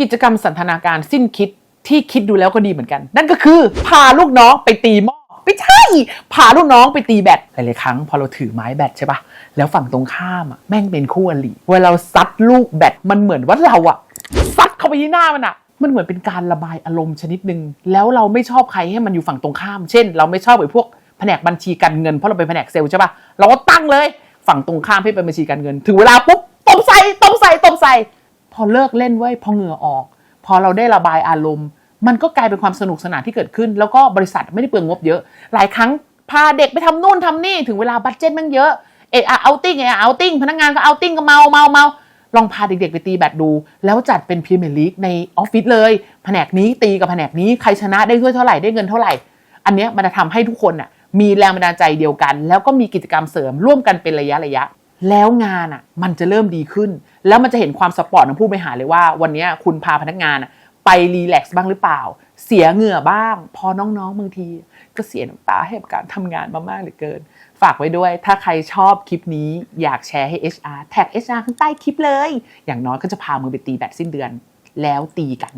กิจกรรมสันทนาการสิ้นคิดที่คิดดูแล้วก็ดีเหมือนกัน นั่นก็คือ พาลูกน้องไปตีหม้อไม่ใช่ พาลูกน้องไปตีแบตหลายๆครั้ง พอเราถือไม้แบตใช่ปะแล้วฝั่งตรงข้ามอะแม่งเป็นคู่อริเวลาเราซัดลูกแบตมันเหมือนว่าเราอะซัดเข้าไปที่หน้ามันอะมันเหมือนเป็นการระบายอารมณ์ชนิดหนึ่งแล้วเราไม่ชอบใครให้มันอยู่ฝั่งตรงข้าม เช่น เราไม่ชอบไอ้พวกแผนกบัญชีการเงินเพราะเราเป็นแผนกเซลล์ใช่ปะเราก็ตั้งเลย ฝั่งตรงข้ามให้เป็นบัญชีการเงิน ถึงเวลาปุ๊บตบใส่ตบใส่ตบใส่ พอเลิกเล่นเว้ยพอเหงื่อออก พอเราได้ระบายอารมณ์ มันก็กลายเป็นความสนุกสนานที่เกิดขึ้น แล้วก็บริษัทไม่ได้เปลืองงบเยอะ หลายครั้งพาเด็กไปทำนู่นทำนี่ถึงเวลาบัตเจ็ตมันเยอะเอะอเอาติ้งเอะเอาติ้งพนักงานก็เอาติ้งก็เมาเมาเมาลองพาเด็กๆไปตีแบดดู แล้วจัดเป็นพรีเมียร์ลีกในออฟฟิศเลยแผนกนี้ตีกับแผนกนี้ใครชนะได้ถ้วยเท่าไหร่ได้เงินเท่าไหร่ อันเนี้ยมันจะทำให้ทุกคนน่ะมีแรงบันดาลใจเดียวกัน แล้วก็มีกิจกรรมเสริมร่วมกันเป็นระยะระยะ แล้วงานอะมันจะเริ่มดีขึ้น แล้วมันจะเห็นความสปอร์ตของผู้บริหารเลยว่า วันนี้คุณพาพนักงานอะไปรีแลกซ์บ้างหรือเปล่า เสียเหงื่อบ้าง พอน้องๆบางที ก็เสียน้ำตาให้กับการทำงานมามากเหลือเกิน ฝากไว้ด้วย ถ้าใครชอบคลิปนี้อยากแชร์ให้ HR แท็ก HR ข้างใต้คลิปเลย อย่างน้อยก็จะพามือไปตีแบตสิ้นเดือน แล้วตีกัน